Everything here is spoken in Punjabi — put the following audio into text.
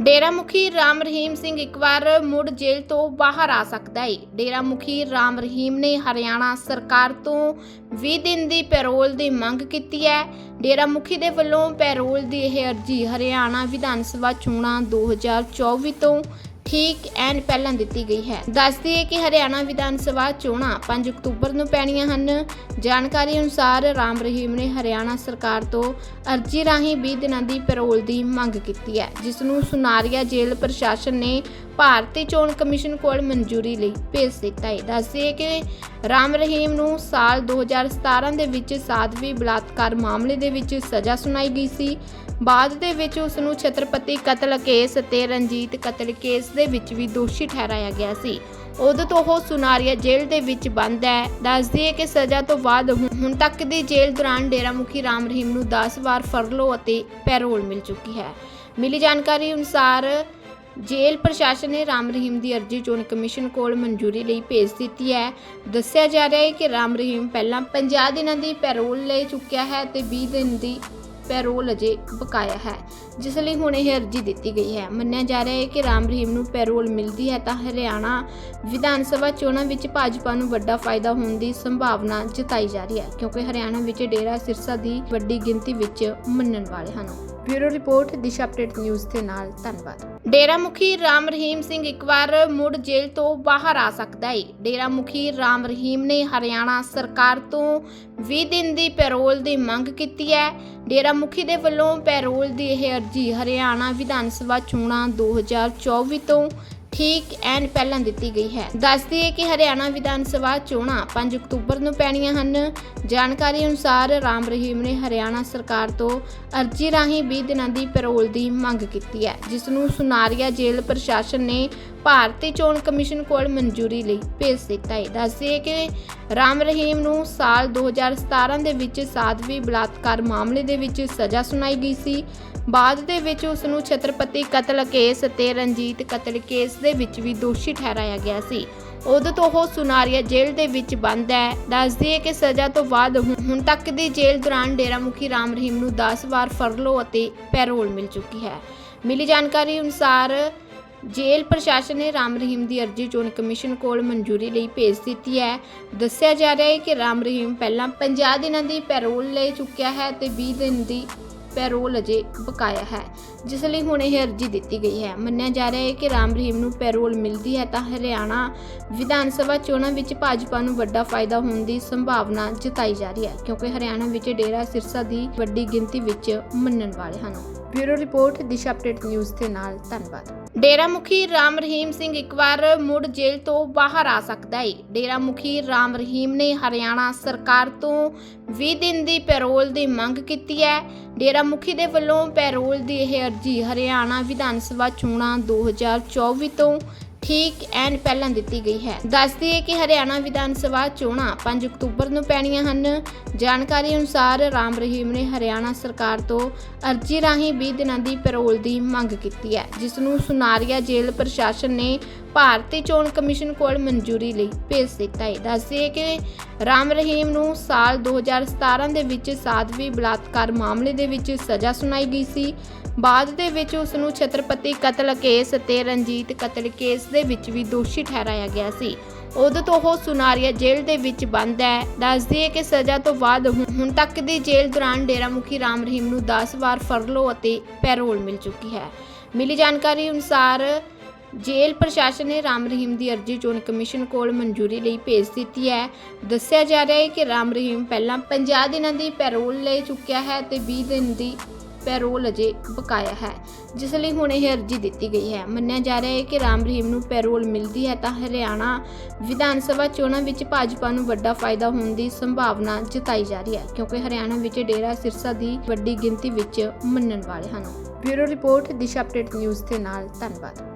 ਡੇਰਾ ਮੁਖੀ ਰਾਮ ਰਹੀਮ ਸਿੰਘ ਇੱਕ ਵਾਰ ਮੁੜ ਜੇਲ੍ਹ ਤੋਂ ਬਾਹਰ ਆ ਸਕਦਾ ਹੈ ਡੇਰਾ ਮੁਖੀ ਰਾਮ ਰਹੀਮ ਨੇ ਹਰਿਆਣਾ ਸਰਕਾਰ ਤੋਂ 20 ਦਿਨ ਦੀ ਪੈਰੋਲ ਦੀ ਮੰਗ ਕੀਤੀ ਹੈ। ਡੇਰਾ ਮੁਖੀ ਦੇ ਵੱਲੋਂ ਪੈਰੋਲ ਦੀ ਇਹ ਅਰਜ਼ੀ ਹਰਿਆਣਾ ਵਿਧਾਨ ਸਭਾ ਚੋਣਾਂ 2024 ਤੋਂ ਠੀਕ ਐਨ ਪਹਿਲਾਂ ਦਿੱਤੀ ਗਈ ਹੈ। ਦੱਸਦੀ ਹੈ ਕਿ ਹਰਿਆਣਾ ਵਿਧਾਨ ਸਭਾ ਚੋਣਾਂ 5 ਅਕਤੂਬਰ ਨੂੰ ਪੈਣੀਆਂ ਹਨ। ਜਾਣਕਾਰੀ ਅਨੁਸਾਰ ਰਾਮ ਰਹੀਮ ਨੇ ਹਰਿਆਣਾ ਸਰਕਾਰ ਤੋਂ ਅਰਜ਼ੀ ਰਾਹੀਂ 20 ਦਿਨਾਂ ਦੀ ਪੈਰੋਲ ਦੀ ਮੰਗ ਕੀਤੀ ਹੈ ਜਿਸ ਨੂੰ ਸੁਨਾਰੀਆ ਜੇਲ੍ਹ ਪ੍ਰਸ਼ਾਸਨ ਨੇ ਭਾਰਤੀ ਚੋਣ ਕਮਿਸ਼ਨ ਕੋਲ ਮਨਜ਼ੂਰੀ ਲਈ ਭੇਜ ਦਿੱਤਾ ਹੈ। ਦੱਸਦੀ ਕਿ ਰਾਮ ਰਹੀਮ ਨੂੰ ਸਾਲ 2017 ਦੇ ਵਿੱਚ ਸਾਧਵੀ ਬਲਾਤਕਾਰ ਮਾਮਲੇ ਦੇ ਵਿੱਚ ਸਜ਼ਾ ਸੁਣਾਈ ਗਈ ਸੀ। ਬਾਅਦ ਦੇ ਵਿੱਚ ਉਸ ਨੂੰ ਛਤਰਪਤੀ ਕਤਲ ਕੇਸ ਅਤੇ ਰਣਜੀਤ ਕਤਲ ਕੇਸ ਦੇ ਵਿੱਚ ਵੀ ਦੋਸ਼ੀ ਠਹਿਰਾਇਆ ਗਿਆ ਸੀ। ਉਦੋਂ ਤੋਂ ਉਹ ਸੁਨਾਰੀਆ ਜੇਲ੍ਹ ਦੇ ਵਿੱਚ ਬੰਦ ਹੈ। ਦੱਸਦੀ ਹੈ ਕਿ ਸਜ਼ਾ ਤੋਂ ਬਾਅਦ ਹੁਣ ਹੁਣ ਤੱਕ ਦੀ ਜੇਲ੍ਹ ਦੌਰਾਨ ਡੇਰਾ ਮੁਖੀ ਰਾਮ ਰਹੀਮ ਨੂੰ 10 ਵਾਰ ਫਰਲੋ ਅਤੇ ਪੈਰੋਲ ਮਿਲ ਚੁੱਕੀ ਹੈ। ਮਿਲੀ ਜਾਣਕਾਰੀ ਅਨੁਸਾਰ ਜੇਲ੍ਹ ਪ੍ਰਸ਼ਾਸਨ ਨੇ ਰਾਮ ਰਹੀਮ ਦੀ ਅਰਜ਼ੀ ਚੋਣ ਕਮਿਸ਼ਨ ਕੋਲ ਮਨਜ਼ੂਰੀ ਲਈ ਭੇਜ ਦਿੱਤੀ ਹੈ। ਦੱਸਿਆ ਜਾ ਰਿਹਾ ਹੈ ਕਿ ਰਾਮ ਰਹੀਮ ਪਹਿਲਾਂ 50 ਦਿਨਾਂ ਦੀ ਪੈਰੋਲ ਲੈ ਚੁੱਕਿਆ ਹੈ ਤੇ 20 ਦਿਨ ਦੀ ਪੈਰੋਲ ਅਜੇ ਬਕਾਇਆ ਹੈ, ਜਿਸ ਲਈ ਹੁਣ ਇਹ ਅਰਜ਼ੀ ਦਿੱਤੀ ਗਈ ਹੈ। ਮੰਨਿਆ ਜਾ ਰਿਹਾ ਹੈ ਕਿ ਰਾਮ ਰਹੀਮ ਨੂੰ ਪੈਰੋਲ ਮਿਲਦੀ ਹੈ ਤਾਂ ਹਰਿਆਣਾ ਵਿਧਾਨ ਸਭਾ ਚੋਣਾਂ ਵਿੱਚ ਭਾਜਪਾ ਨੂੰ ਵੱਡਾ ਫਾਇਦਾ ਹੋਣ ਦੀ ਸੰਭਾਵਨਾ ਜਤਾਈ ਜਾ ਰਹੀ ਹੈ, ਕਿਉਂਕਿ ਹਰਿਆਣਾ ਵਿੱਚ ਡੇਰਾ ਸਿਰਸਾ ਦੀ ਵੱਡੀ ਗਿਣਤੀ ਵਿੱਚ ਮੰਨਣ ਵਾਲੇ ਹਨ। Bureau report, Disha update news ਦੇ ਨਾਲ, ਧੰਨਵਾਦ। ਡੇਰਾ ਮੁਖੀ ਰਾਮ ਰਹੀਮ ਸਿੰਘ ਇੱਕ ਵਾਰ ਮੁੜ ਜੇਲ੍ਹ ਤੋਂ ਬਾਹਰ ਆ ਸਕਦਾ ਹੈ ਡੇਰਾ ਮੁਖੀ ਰਾਮ ਰਹੀਮ ਨੇ ਹਰਿਆਣਾ ਸਰਕਾਰ ਤੋਂ 20 ਦਿਨ ਦੀ ਪੈਰੋਲ ਦੀ ਮੰਗ ਕੀਤੀ ਹੈ। ਡੇਰਾ ਮੁਖੀ ਦੇ ਵੱਲੋਂ ਪੈਰੋਲ ਦੀ ਇਹ ਅਰਜ਼ੀ ਹਰਿਆਣਾ ਵਿਧਾਨ ਸਭਾ ਚੋਣਾਂ 2024 ਤੋਂ ਠੀਕ ਐਨ ਪਹਿਲਾਂ ਦਿੱਤੀ ਗਈ ਹੈ। ਦੱਸਦੀ ਹੈ ਕਿ ਹਰਿਆਣਾ ਵਿਧਾਨ ਸਭਾ ਚੋਣਾਂ 5 ਅਕਤੂਬਰ ਨੂੰ ਪੈਣੀਆਂ ਹਨ। ਜਾਣਕਾਰੀ ਅਨੁਸਾਰ ਰਾਮ ਰਹੀਮ ਨੇ ਹਰਿਆਣਾ ਸਰਕਾਰ ਤੋਂ ਅਰਜ਼ੀ ਰਾਹੀਂ 20 ਦਿਨਾਂ ਦੀ ਪੈਰੋਲ ਦੀ ਮੰਗ ਕੀਤੀ ਹੈ, ਜਿਸ ਨੂੰ ਸੁਨਾਰੀਆ ਜੇਲ੍ਹ ਪ੍ਰਸ਼ਾਸਨ ਨੇ ਭਾਰਤੀ ਚੋਣ ਕਮਿਸ਼ਨ ਕੋਲ ਮਨਜ਼ੂਰੀ ਲਈ ਭੇਜ ਦਿੱਤਾ ਹੈ। ਦੱਸਦੀ ਹੈ ਕਿ ਰਾਮ ਰਹੀਮ ਨੂੰ ਸਾਲ 2017 ਦੇ ਵਿੱਚ ਸਾਧਵੀ ਬਲਾਤਕਾਰ ਮਾਮਲੇ ਦੇ ਵਿੱਚ ਸਜ਼ਾ ਸੁਣਾਈ ਗਈ ਸੀ। ਬਾਅਦ ਦੇ ਵਿੱਚ ਉਸ ਨੂੰ ਛਤਰਪਤੀ ਕਤਲ ਕੇਸ ਅਤੇ ਰਣਜੀਤ ਕਤਲ ਕੇਸ ਦੇ ਵਿੱਚ ਵੀ ਦੋਸ਼ੀ ਠਹਿਰਾਇਆ ਗਿਆ ਸੀ। ਉਦੋਂ ਤੋਂ ਉਹ ਸੁਨਾਰੀਆ ਜੇਲ੍ਹ ਦੇ ਵਿੱਚ ਬੰਦ ਹੈ। ਦੱਸਦੀ ਹੈ ਕਿ ਸਜ਼ਾ ਤੋਂ ਬਾਅਦ ਹੁਣ ਹੁਣ ਤੱਕ ਦੀ ਜੇਲ੍ਹ ਦੌਰਾਨ ਡੇਰਾ ਮੁਖੀ ਰਾਮ ਰਹੀਮ ਨੂੰ 10 ਵਾਰ ਫਰਲੋ ਅਤੇ ਪੈਰੋਲ ਮਿਲ ਚੁੱਕੀ ਹੈ। ਮਿਲੀ ਜਾਣਕਾਰੀ ਅਨੁਸਾਰ ਜੇਲ੍ਹ ਪ੍ਰਸ਼ਾਸਨ ਨੇ ਰਾਮ ਰਹੀਮ ਦੀ ਅਰਜ਼ੀ ਚੋਣ ਕਮਿਸ਼ਨ ਕੋਲ ਮਨਜ਼ੂਰੀ ਲਈ ਭੇਜ ਦਿੱਤੀ ਹੈ। ਦੱਸਿਆ ਜਾ ਰਿਹਾ ਹੈ ਕਿ ਰਾਮ ਰਹੀਮ ਪਹਿਲਾਂ 50 ਦਿਨਾਂ ਦੀ ਪੈਰੋਲ ਲੈ ਚੁੱਕਿਆ ਹੈ ਤੇ 20 ਦਿਨ ਦੀ ਪੈਰੋਲ ਅਜੇ ਬਕਾਇਆ ਹੈ, ਜਿਸ ਲਈ ਹੁਣ ਇਹ ਅਰਜ਼ੀ ਦਿੱਤੀ ਗਈ ਹੈ। ਮੰਨਿਆ ਜਾ ਰਿਹਾ ਹੈ ਕਿ ਰਾਮ ਰਹੀਮ ਨੂੰ ਪੈਰੋਲ ਮਿਲਦੀ ਹੈ ਤਾਂ ਹਰਿਆਣਾ ਵਿਧਾਨ ਸਭਾ ਚੋਣਾਂ ਵਿੱਚ ਭਾਜਪਾ ਨੂੰ ਵੱਡਾ ਫਾਇਦਾ ਹੋਣ ਦੀ ਸੰਭਾਵਨਾ ਜਤਾਈ ਜਾ ਰਹੀ ਹੈ, ਕਿਉਂਕਿ ਹਰਿਆਣਾ ਵਿੱਚ ਡੇਰਾ ਸਿਰਸਾ ਦੀ ਵੱਡੀ ਗਿਣਤੀ ਵਿੱਚ ਮੰਨਣ ਵਾਲੇ ਹਨ। Bureau report, Disha update news ਦੇ ਨਾਲ, ਧੰਨਵਾਦ। ਡੇਰਾ ਮੁਖੀ ਰਾਮ ਰਹੀਮ ਸਿੰਘ ਇੱਕ ਵਾਰ ਮੁੜ ਜੇਲ੍ਹ ਤੋਂ ਬਾਹਰ ਆ ਸਕਦਾ ਹੈ ਡੇਰਾ ਮੁਖੀ ਰਾਮ ਰਹੀਮ ਨੇ ਹਰਿਆਣਾ ਸਰਕਾਰ ਤੋਂ 20 ਦਿਨ ਦੀ ਪੈਰੋਲ ਦੀ ਮੰਗ ਕੀਤੀ ਹੈ। ਡੇਰਾ ਮੁਖੀ ਦੇ ਵੱਲੋਂ ਪੈਰੋਲ ਦੀ ਇਹ ਅਰਜ਼ੀ ਹਰਿਆਣਾ ਵਿਧਾਨ ਸਭਾ ਚੋਣਾਂ 2024 ਤੋਂ ਠੀਕ ਐਨ ਪਹਿਲਾਂ ਦਿੱਤੀ ਗਈ ਹੈ। ਦੱਸਦੀ ਹੈ ਕਿ ਹਰਿਆਣਾ ਵਿਧਾਨ ਸਭਾ ਚੋਣਾਂ 5 ਅਕਤੂਬਰ ਨੂੰ ਪੈਣੀਆਂ ਹਨ। ਜਾਣਕਾਰੀ ਅਨੁਸਾਰ ਰਾਮ ਰਹੀਮ ਨੇ ਹਰਿਆਣਾ ਸਰਕਾਰ ਤੋਂ ਅਰਜ਼ੀ ਰਾਹੀਂ 20 ਦਿਨਾਂ ਦੀ ਪੈਰੋਲ ਦੀ ਮੰਗ ਕੀਤੀ ਹੈ ਜਿਸ ਨੂੰ ਸੁਨਾਰੀਆ ਜੇਲ੍ਹ ਪ੍ਰਸ਼ਾਸਨ ਨੇ ਭਾਰਤੀ ਚੋਣ ਕਮਿਸ਼ਨ ਕੋਲ ਮਨਜ਼ੂਰੀ ਲਈ ਭੇਜ ਦਿੱਤਾ ਹੈ। ਦੱਸਦੀ ਕਿ ਰਾਮ ਰਹੀਮ ਨੂੰ ਸਾਲ 2017 ਦੇ ਵਿੱਚ ਸਾਧਵੀ ਬਲਾਤਕਾਰ ਮਾਮਲੇ ਦੇ ਵਿੱਚ ਸਜ਼ਾ ਸੁਣਾਈ ਗਈ ਸੀ। ਬਾਅਦ ਦੇ ਵਿੱਚ ਉਸ ਨੂੰ ਛਤਰਪਤੀ ਕਤਲ ਕੇਸ ਅਤੇ ਰਣਜੀਤ ਕਤਲ ਕੇਸ ਦੇ ਵਿੱਚ ਵੀ ਦੋਸ਼ੀ ਠਹਿਰਾਇਆ ਗਿਆ ਸੀ। ਉਦੋਂ ਤੋਂ ਉਹ ਸੁਨਾਰੀਆ ਜੇਲ੍ਹ ਦੇ ਵਿੱਚ ਬੰਦ ਹੈ। ਦੱਸਦੀ ਹੈ ਕਿ ਸਜ਼ਾ ਤੋਂ ਬਾਅਦ ਹੁਣ ਹੁਣ ਤੱਕ ਦੀ ਜੇਲ੍ਹ ਦੌਰਾਨ ਡੇਰਾ ਮੁਖੀ ਰਾਮ ਰਹੀਮ ਨੂੰ 10 ਵਾਰ ਫਰਲੋ ਅਤੇ ਪੈਰੋਲ ਮਿਲ ਚੁੱਕੀ ਹੈ। ਮਿਲੀ ਜਾਣਕਾਰੀ ਅਨੁਸਾਰ ਜੇਲ੍ਹ ਪ੍ਰਸ਼ਾਸਨ ਨੇ ਰਾਮ ਰਹੀਮ ਦੀ ਅਰਜ਼ੀ ਚੋਣ ਕਮਿਸ਼ਨ ਕੋਲ ਮਨਜ਼ੂਰੀ ਲਈ ਭੇਜ ਦਿੱਤੀ ਹੈ। ਦੱਸਿਆ ਜਾ ਰਿਹਾ ਹੈ ਕਿ ਰਾਮ ਰਹੀਮ ਪਹਿਲਾਂ 50 ਦਿਨਾਂ ਦੀ ਪੈਰੋਲ ਲੈ ਚੁੱਕਿਆ ਹੈ ਤੇ 20 ਦਿਨ ਦੀ ਪੈਰੋਲ ਅਜੇ ਬਕਾਇਆ ਹੈ, ਜਿਸ ਲਈ ਹੁਣ ਇਹ ਅਰਜ਼ੀ ਦਿੱਤੀ ਗਈ ਹੈ। ਮੰਨਿਆ ਜਾ ਰਿਹਾ ਹੈ ਕਿ ਰਾਮ ਰਹੀਮ ਨੂੰ ਪੈਰੋਲ ਮਿਲਦੀ ਹੈ ਤਾਂ ਹਰਿਆਣਾ ਵਿਧਾਨ ਸਭਾ ਚੋਣਾਂ ਵਿੱਚ ਭਾਜਪਾ ਨੂੰ ਵੱਡਾ ਫਾਇਦਾ ਹੋਣ ਦੀ ਸੰਭਾਵਨਾ ਜਤਾਈ ਜਾ ਰਹੀ ਹੈ, ਕਿਉਂਕਿ ਹਰਿਆਣਾ ਵਿੱਚ ਡੇਰਾ ਸਿਰਸਾ ਦੀ ਵੱਡੀ ਗਿਣਤੀ ਵਿੱਚ ਮੰਨਣ ਵਾਲੇ ਹਨ। Bureau report, Disha update news ਦੇ ਨਾਲ, ਧੰਨਵਾਦ।